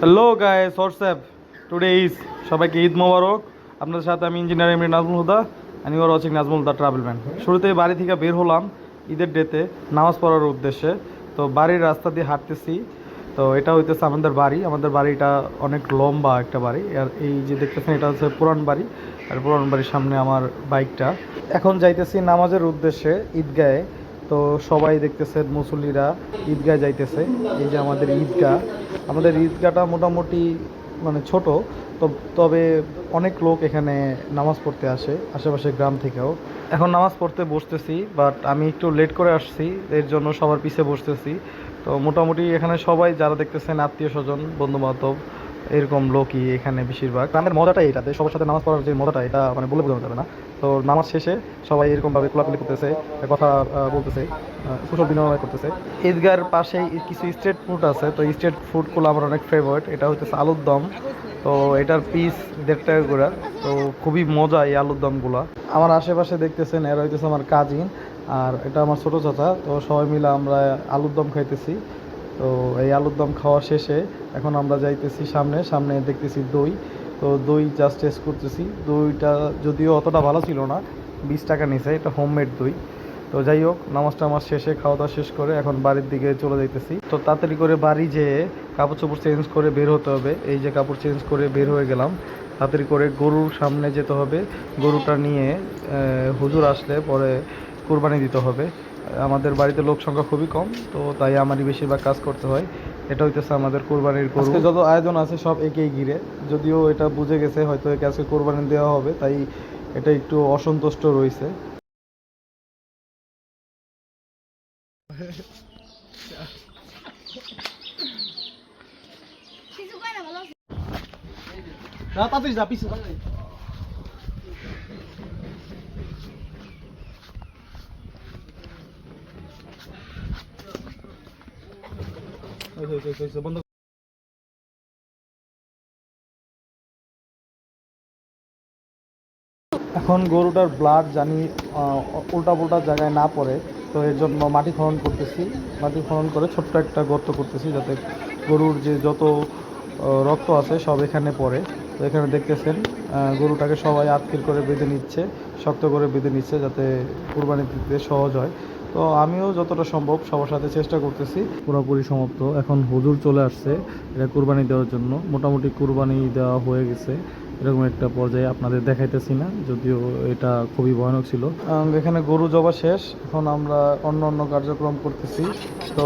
Hello guys WhatsApp today is সবাইকে ঈদ মোবারক। আপনাদের সাথে আমি ইঞ্জিনিয়ার এমনি নাজমুল হুদা আমি ওর watching Nazmul Huda travel man শুরুতেই বাড়ি থেকে বের হলাম ঈদের ডেতে নামাজ পড়ার উদ্দেশ্যে। তো বাড়ির রাস্তা দিয়ে হাঁটতেছি। তো এটা হইতেছে আমাদের বাড়ি। আমাদের বাড়িটা অনেক লম্বা একটা বাড়ি। আর এই যে দেখতেছেন, এটা হচ্ছে পুরান বাড়ি। আর পুরান বাড়ির সামনে আমার বাইকটা এখন যাইতেছি নামাজের উদ্দেশ্যে ঈদগাহে। তো সবাই দেখতেছেন মুসল্লিরা ঈদগাহ যাইতেছে। এই যে আমাদের ঈদগাহ। আমাদের ঈদগাহটা মোটামুটি মানে ছোট তবে অনেক লোক এখানে নামাজ পড়তে আসে আশেপাশে গ্রাম থেকেও। এখন নামাজ পড়তে বসতেছি বাট আমি একটু লেট করে আসছি, এর জন্য সবার পিছে বসতেছি। তো মোটামুটি এখানে সবাই, যারা দেখতেছেন আত্মীয় স্বজন বন্ধু বান্ধব এরকম লোকই এখানে বেশিরভাগ। গ্রামের মজাটাই এটাতে সবার সাথে নামাজ পড়ার যে মজাটা, এটা মানে বলে বোঝানো যাবে না। তো নামাজ শেষে সবাই এরকমভাবে কোলাকুলি করতেছে, কথা বলতেছে কুশল বিনিময় করতেছে। ঈদগার পাশেই কিছু স্ট্রিট ফুড আছে, তো স্ট্রিট ফুডগুলো আমার অনেক ফেভারিট এটা হচ্ছে আলুর দম। তো এটার পিস দেড় টাকা করে। তো খুবই মজা এই আলুর দমগুলো। আমার আশেপাশে দেখতেছেন, এরা হইতেছে আমার কাজিন আর এটা আমার ছোটো চাচা। তো সবাই মিলে আমরা আলুর দম খাইতেছি। তো এই আলুর দম খাওয়া শেষে এখন আমরা যাইতেছি সামনে সামনে দেখতেছি দই। তো দই জাস্ট টেস্ট করতেছি। দইটা যদিও অতটা ভালো ছিল না, বিশ টাকা নিছে, এটা হোমমেড দই। তো যাই হোক, নামাজ টামাজ শেষে খাওয়া দাওয়া শেষ করে এখন বাড়ির দিকে চলে যাইতেছি। তো তাড়াতাড়ি করে বাড়ি যেয়ে কাপড় চোপড় চেঞ্জ করে বের হতে হবে, এই যে কাপড় চেঞ্জ করে বের হয়ে গেলাম। তাড়াতাড়ি করে গরুর সামনে যেতে হবে। গরুটা নিয়ে হুজুর আসলে পরে কোরবানি দিতে হবে। আমাদের বাড়িতে লোক সংখ্যা খুবই কম তো তাই আমারই বেশিরভাগ কাজ করতে হয়। এটা হইতেছে আমাদের কোরবানির গরু। যত আয়োজন আছে সব একেই ঘিরে। যদিও এটা বুঝে গেছে হয়তো একে আজকে কোরবানি দেওয়া হবে তাই এটা একটু অসন্তুষ্ট রয়েছে। তাড়াতাড়ি যা পিছু বন্ধ এখন গরুটার ব্লাড জানি উল্টা পুল্টা জায়গায় না পড়ে, তো এর জন্য মাটি খনন করতেছি। মাটি খনন করে ছোট্ট একটা গর্ত করতেছি যাতে গরুর যে যত রক্ত আছে সব এখানে পড়ে। তো এখানে দেখতেছেন গরুটাকে সবাই আটকির করে বেঁধে নিচ্ছে, শক্ত করে বেঁধে নিচ্ছে যাতে কুরবানি দিতে সহজ হয়। তো আমিও যতটা সম্ভব সবার সাথে চেষ্টা করতেছি। পুরোপুরি সমাপ্ত। এখন হুজুর চলে আসছে। এটা কুরবানি দেওয়ার জন্য। মোটামুটি কুরবানি দেওয়া হয়ে গেছে। এরকম একটা পর্যায়ে আপনাদের দেখাইতেছি না যদিও এটা খুবই ভয়ানক ছিল। এখানে গরু জবা শেষ। এখন আমরা অন্য অন্য কার্যক্রম করতেছি। তো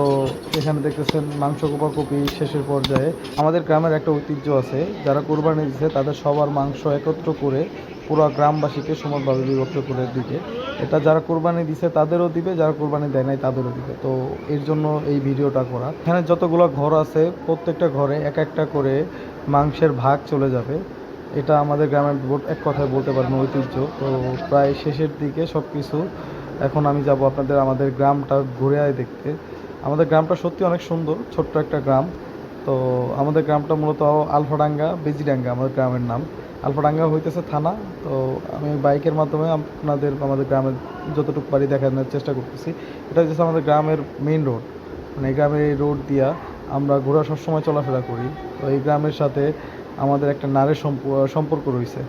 এখানে দেখতেছেন মাংস কোপাকুপি শেষের পর্যায়ে। আমাদের গ্রামের একটা ঐতিহ্য আছে। যারা কোরবানি দিচ্ছে তাদের সবার মাংস একত্র করে পুরো গ্রামবাসীকে সমানভাবে বিভক্ত করে দিবে। এটা যারা কোরবানি দিছে তাদেরও দিবে, যারা কোরবানি দেয় নাই তাদেরও দিবে। তো এর জন্য এই ভিডিওটা করা। এখানে যতগুলো ঘর আছে, প্রত্যেকটা ঘরে এক একটা করে মাংসের ভাগ চলে যাবে। এটা আমাদের গ্রামের এক কথায় বলতে পারেন ঐতিহ্য। তো প্রায় শেষের দিকে সব কিছু এখন আমি যাব আপনাদের আমাদের গ্রামটা ঘুরে আয় দেখতে। আমাদের গ্রামটা সত্যি অনেক সুন্দর, ছোট্ট একটা গ্রাম। তো আমাদের গ্রামটা মূলত আলফাডাঙ্গা, বেজিডাঙ্গা আমাদের গ্রামের নাম। আলফাডাঙ্গা হইতেছে থানা, তো আমি বাইকের মাধ্যমে আপনাদের, আমাদের গ্রামের যতটুকু পারি দেখানোর চেষ্টা করতেছি। এটা হচ্ছে আমাদের গ্রামের মেইন রোড মানে এই গ্রামের এই রোড দিয়া আমরা ঘোরা সবসময় চলাফেরা করি। তো এই গ্রামের সাথে আমাদের একটা নারের সম্পর্ক রয়েছে।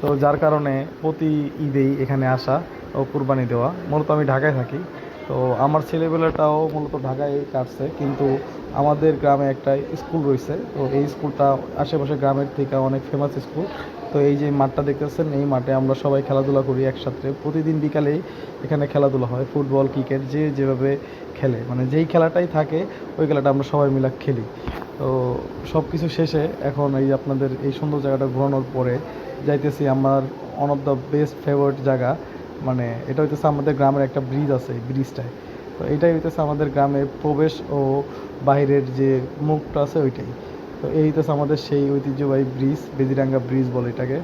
তো যার কারণে প্রতি ঈদেই এখানে আসা ও কুরবানি দেওয়া, মূলত আমি ঢাকায় থাকি। তো আমার ছেলেবেলাটাও মূলত ঢাকায় কাটছে, কিন্তু আমাদের গ্রামে একটা স্কুল রয়েছে। তো এই স্কুলটা আশেপাশে গ্রামের থেকে অনেক ফেমাস স্কুল। তো এই যে মাঠটা দেখতেছেন, এই মাঠে আমরা সবাই খেলাধুলা করি একসাথে। প্রতিদিন বিকালেই এখানে খেলাধুলা হয়, ফুটবল, ক্রিকেট, যে যেভাবে খেলে। মানে যেই খেলাটাই থাকে, ওই খেলাটা আমরা সবাই মিলে খেলি। তো সব কিছু শেষে এখন এই আপনাদের এই সুন্দর জায়গাটা ঘোরানোর পরে যাইতেছি আমার one of the best favourite জায়গা। মানে এটা হইতেছে আমাদের গ্রামের একটা ব্রিজ আছে, এই ব্রিজটায় তো এটাই হইতেছে আমাদের গ্রামের প্রবেশ ও বাইরের যে মুখটা আছে ওইটাই। তো এই হইতেছে আমাদের সেই ঐতিহ্যবাহী ব্রিজ, বেজিরাঙ্গা ব্রিজ বলে এটাকে।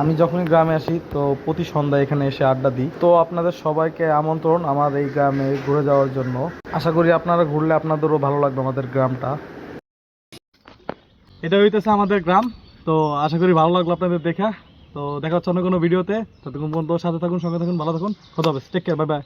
আমি যখনই গ্রামে আসি, তো প্রতি সন্ধ্যায় এখানে এসে আড্ডা দিই। তো আপনাদের সবাইকে আমন্ত্রণ আমার এই গ্রামে ঘুরে যাওয়ার জন্য। আশা করি আপনারা ঘুরলে আপনাদেরও ভালো লাগবে আমাদের গ্রামটা। এটা হইতেছে আমাদের গ্রাম। তো আশা করি ভালো লাগল আপনাদের দেখা। তো দেখা হচ্ছে অন্য কোনো ভিডিওতে। ততক্ষণ পর্যন্ত সাথে থাকুন, সঙ্গে থাকুন, ভালো থাকুন। কথা হবে টেক কেয়ার বাই বাই